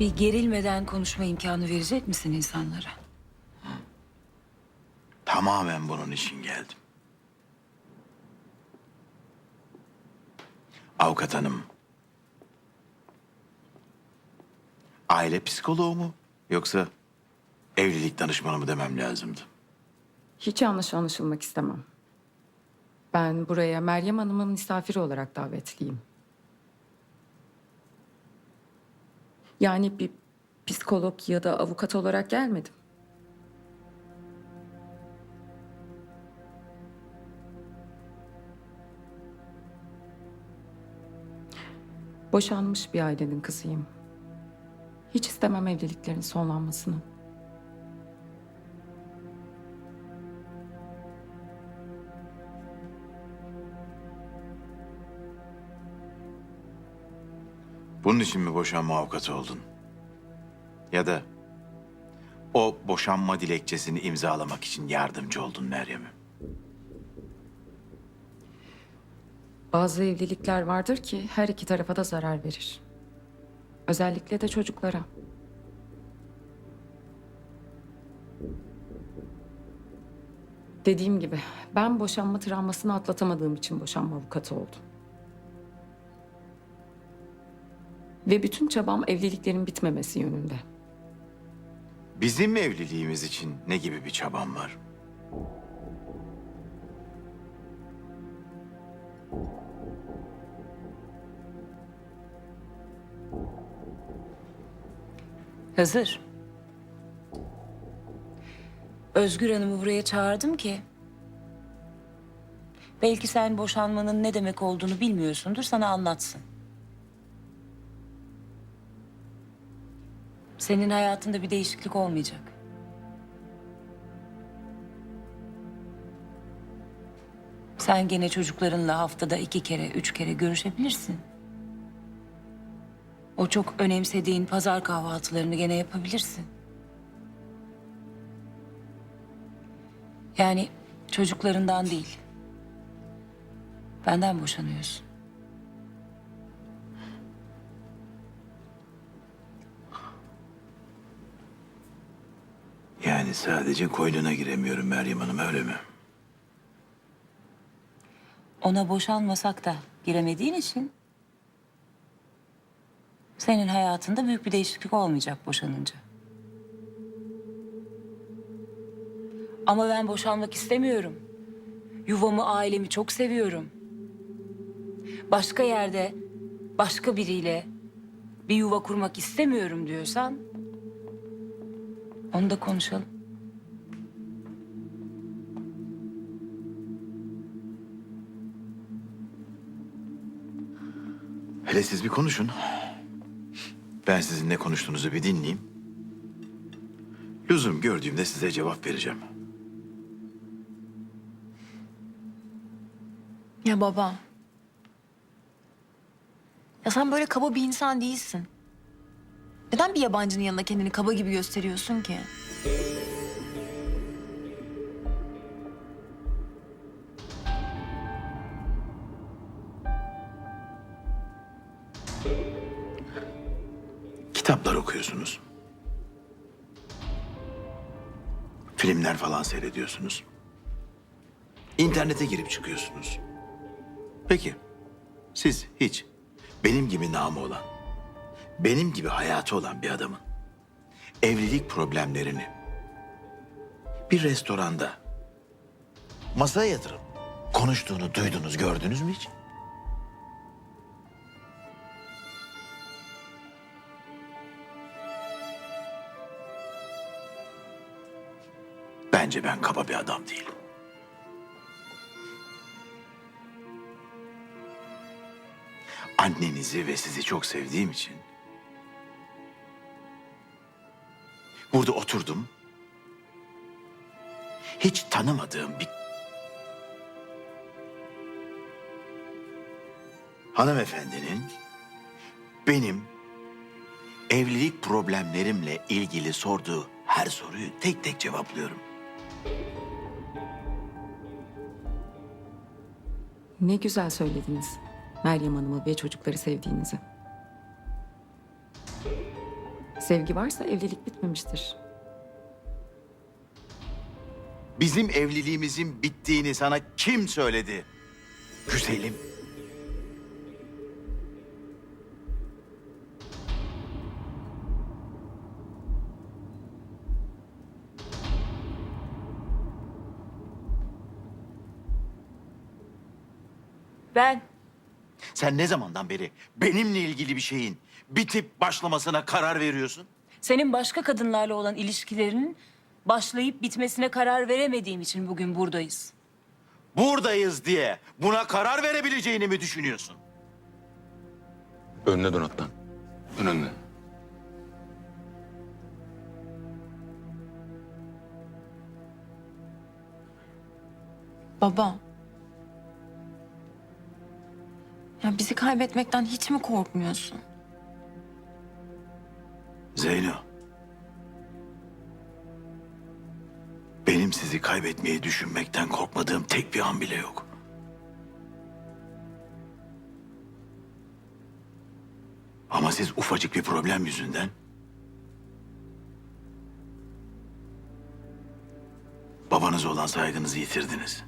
Bir gerilmeden konuşma imkanı verecek misin insanlara? Tamamen bunun için geldim. Avukat hanım. Aile psikoloğu mu yoksa evlilik danışmanı mı demem lazımdı? Hiç yanlış anlaşılmak istemem. Ben buraya Meryem Hanım'ın misafiri olarak davetliyim. Yani bir psikolog ya da avukat olarak gelmedim. Boşanmış bir ailenin kızıyım. Hiç istemem evliliklerin sonlanmasını. Bunun için mi boşanma avukatı oldun? Ya da o boşanma dilekçesini imzalamak için yardımcı oldun Meryem'e? Bazı evlilikler vardır ki her iki tarafa da zarar verir. Özellikle de çocuklara. Dediğim gibi ben boşanma travmasını atlatamadığım için boşanma avukatı oldum. Ve bütün çabam evliliklerin bitmemesi yönünde. Bizim evliliğimiz için ne gibi bir çaban var? Hazır. Özgür Hanım'ı buraya çağırdım ki... Belki sen boşanmanın ne demek olduğunu bilmiyorsundur, sana anlatsın. Senin hayatında bir değişiklik olmayacak. Sen gene çocuklarınla haftada iki kere, üç kere görüşebilirsin. O çok önemsediğin pazar kahvaltılarını gene yapabilirsin. Yani çocuklarından değil. Benden boşanıyorsun. Yani sadece koynuna giremiyorum Meryem Hanım öyle mi? Ona boşanmasak da giremediğin için... ...senin hayatında büyük bir değişiklik olmayacak boşanınca. Ama ben boşanmak istemiyorum. Yuvamı, ailemi çok seviyorum. Başka yerde, başka biriyle bir yuva kurmak istemiyorum diyorsan... ...onu da konuşalım. Hele siz bir konuşun. Ben sizin ne konuştuğunuzu bir dinleyeyim. Lüzum gördüğümde size cevap vereceğim. Ya baba. Ya sen böyle kaba bir insan değilsin. Neden bir yabancının yanında kendini kaba gibi gösteriyorsun ki? Kitaplar okuyorsunuz. Filmler falan seyrediyorsunuz. İnternete girip çıkıyorsunuz. Peki siz hiç benim gibi namı olan, benim gibi hayatı olan bir adamın evlilik problemlerini bir restoranda masaya yatırıp konuştuğunu duydunuz, gördünüz mü hiç? Bence ben kaba bir adam değilim. Annenizi ve sizi çok sevdiğim için burada oturdum. Hiç tanımadığım bir hanımefendinin benim evlilik problemlerimle ilgili sorduğu her soruyu tek tek cevaplıyorum. Ne güzel söylediniz. Meryem Hanım'ı ve çocukları sevdiğinizi. Sevgi varsa evlilik bitmemiştir. Bizim evliliğimizin bittiğini sana kim söyledi? Güzelim. Ben Sen ne zamandan beri benimle ilgili bir şeyin bitip başlamasına karar veriyorsun? senin başka kadınlarla olan ilişkilerinin başlayıp bitmesine karar veremediğim için bugün buradayız. Buradayız diye buna karar verebileceğini mi düşünüyorsun? Önüne dön atlan. Dön önüne. Baba. Ya bizi kaybetmekten hiç mi korkmuyorsun? Zeyno. Benim sizi kaybetmeyi düşünmekten korkmadığım tek bir an bile yok. Ama siz ufacık bir problem yüzünden babanız olan saygınızı yitirdiniz.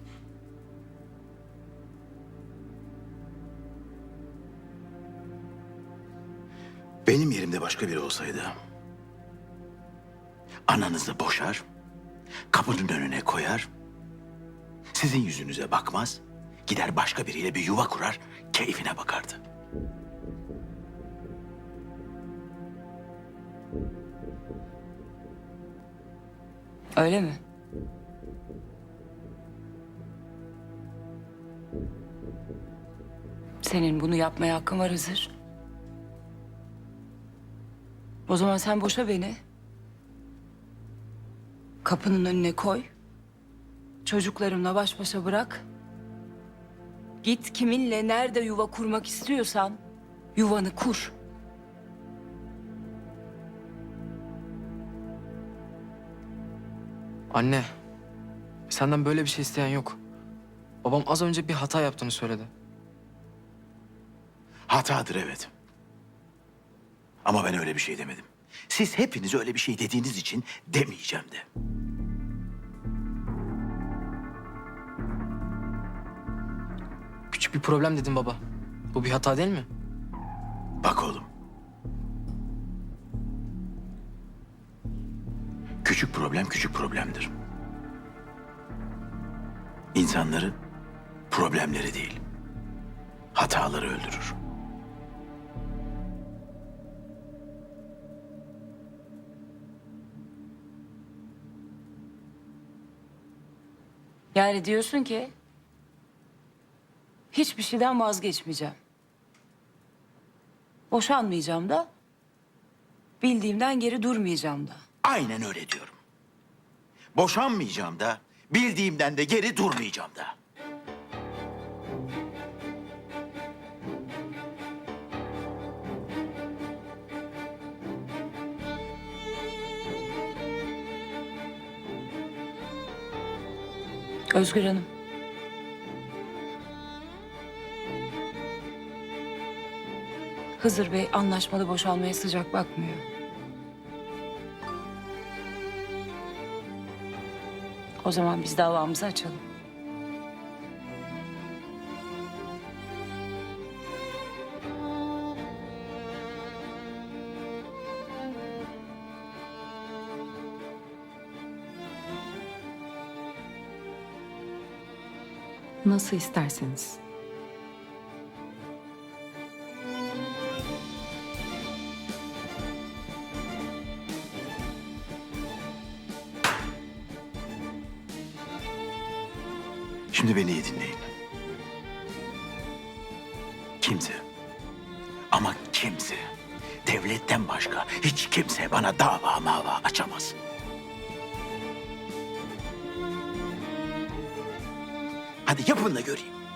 Başka biri olsaydı ananızı boşar, kapının önüne koyar, sizin yüzünüze bakmaz, gider başka biriyle bir yuva kurar, keyfine bakardı. Öyle mi? Senin bunu yapmaya hakkın var Hızır. O zaman sen boşa beni. Kapının önüne koy. Çocuklarımla baş başa bırak. Git kiminle nerede yuva kurmak istiyorsan yuvanı kur. Anne, senden böyle bir şey isteyen yok. Babam az önce bir hata yaptığını söyledi. Hatadır evet. Ama ben öyle bir şey demedim. Siz hepiniz öyle bir şey dediğiniz için demeyeceğim de. Küçük bir problem dedim baba. Bu bir hata değil mi? Bak oğlum. Küçük problem küçük problemdir. İnsanları problemleri değil, hataları öldürür. Yani diyorsun ki hiçbir şeyden vazgeçmeyeceğim. Boşanmayacağım da bildiğimden geri durmayacağım da. Aynen öyle diyorum. Boşanmayacağım da, bildiğimden de geri durmayacağım da. Özgür Hanım. Hızır Bey anlaşmalı boşanmaya sıcak bakmıyor. O zaman biz davamızı açalım. Nasıl isterseniz. Şimdi beni iyi dinleyin. Kimse ama kimse devletten başka hiç kimse bana dava mava açamaz. Hadi yapın da göreyim.